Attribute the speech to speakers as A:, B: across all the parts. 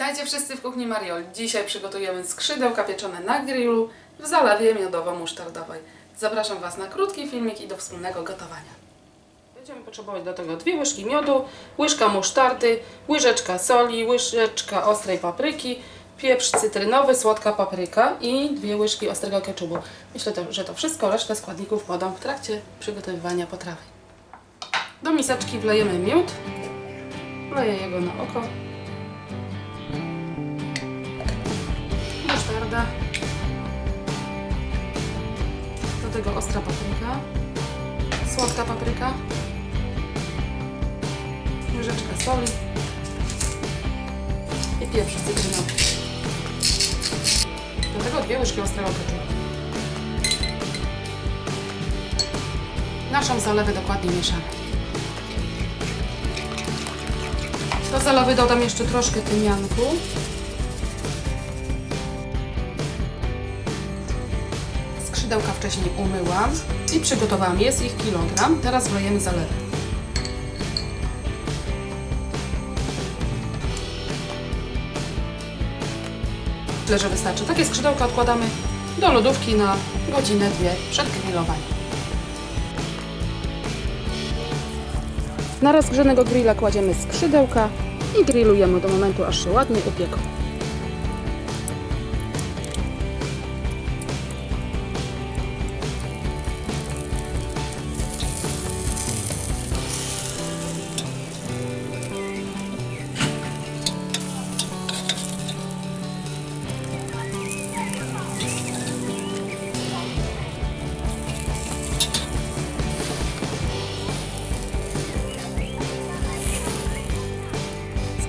A: Witajcie wszyscy w kuchni Marioli. Dzisiaj przygotujemy skrzydełka pieczone na grillu w zalewie miodowo-musztardowej. Zapraszam Was na krótki filmik i do wspólnego gotowania. Będziemy potrzebować do tego dwie łyżki miodu, łyżka musztardy, łyżeczka soli, łyżeczka ostrej papryki, pieprz cytrynowy, słodka papryka i dwie łyżki ostrego keczupu. Myślę, że to wszystko, resztę składników podam w trakcie przygotowywania potrawy. Do miseczki wlejemy miód, wleję jego na oko. Musztarda. Do tego ostra papryka, słodka papryka, łyżeczka soli i pieprz cytrynowy. Do tego dwie łyżki ostrego keczupu. Naszą zalewę dokładnie mieszamy. Do zalewy dodam jeszcze troszkę tymianku. Skrzydełka wcześniej umyłam i przygotowałam. Jest ich kilogram. Teraz wlejemy zalewę. Tyle, że wystarczy. Takie skrzydełka odkładamy do lodówki na godzinę, dwie przed grillowaniem. Na rozgrzanego grilla kładziemy skrzydełka i grillujemy do momentu, aż się ładnie upieką.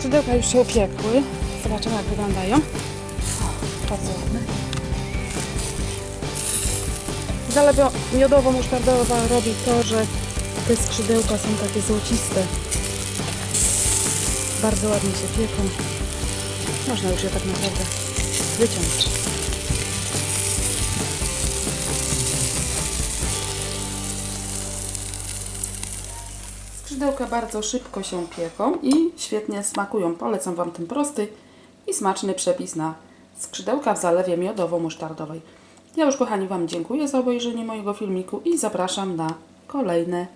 A: Skrzydełka już się upiekły. Zobaczymy jak wyglądają. Bardzo ładne. Zalewa miodowo-musztardowa robi to, że te skrzydełka są takie złociste. Bardzo ładnie się pieką. Można już je tak naprawdę wyciąć. Skrzydełka bardzo szybko się pieką i świetnie smakują. Polecam Wam ten prosty i smaczny przepis na skrzydełka w zalewie miodowo-musztardowej. Ja już kochani Wam dziękuję za obejrzenie mojego filmiku i zapraszam na kolejne